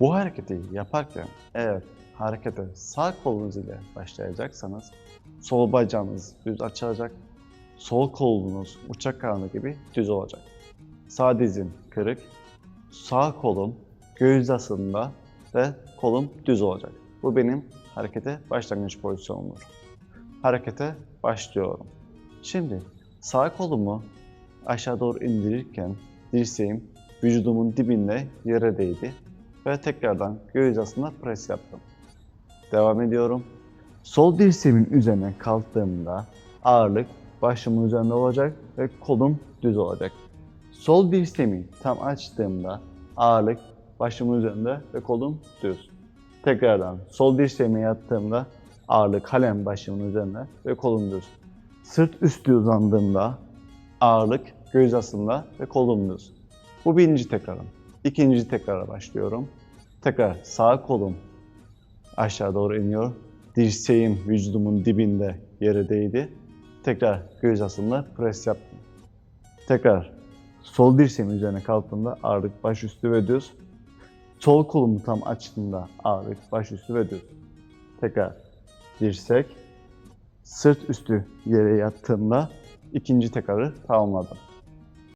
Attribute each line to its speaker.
Speaker 1: Bu hareketi yaparken eğer harekete sağ kolunuz ile başlayacaksanız sol bacağınız düz açılacak, sol kolunuz uçak kanadı gibi düz olacak. Sağ dizim kırık, sağ kolum göğüs hizasında ve kolum düz olacak. Bu benim harekete başlangıç pozisyonumdur. Harekete başlıyorum. Şimdi sağ kolumu aşağı doğru indirirken dirseğim vücudumun dibinde yere değdi ve tekrardan göğüs hizasında pres yaptım. Devam ediyorum. Sol dirseğimin üzerine kalktığımda ağırlık başımın üzerinde olacak ve kolum düz olacak. Sol dirseğimi tam açtığımda ağırlık başımın üzerinde ve kolum düz. Tekrardan sol dirseğime yattığımda ağırlık halen başımın üzerinde ve kolum düz. Sırt üstü uzandığımda ağırlık göğüs hizasında ve kolum düz. Bu birinci tekrarım. İkinci tekrara başlıyorum. Tekrar sağ kolum aşağı doğru iniyor. Dirseğim vücudumun dibinde yere değdi. Tekrar göğüs hizasında pres yaptım. Tekrar sol dirseğimin üzerine kalktığımda ağırlık baş üstü ve düz. Sol kolumu tam açtığımda ağırlık baş üstü ve düz. Tekrar dirsek, sırt üstü yere yattığımda ikinci tekrarı tamamladım.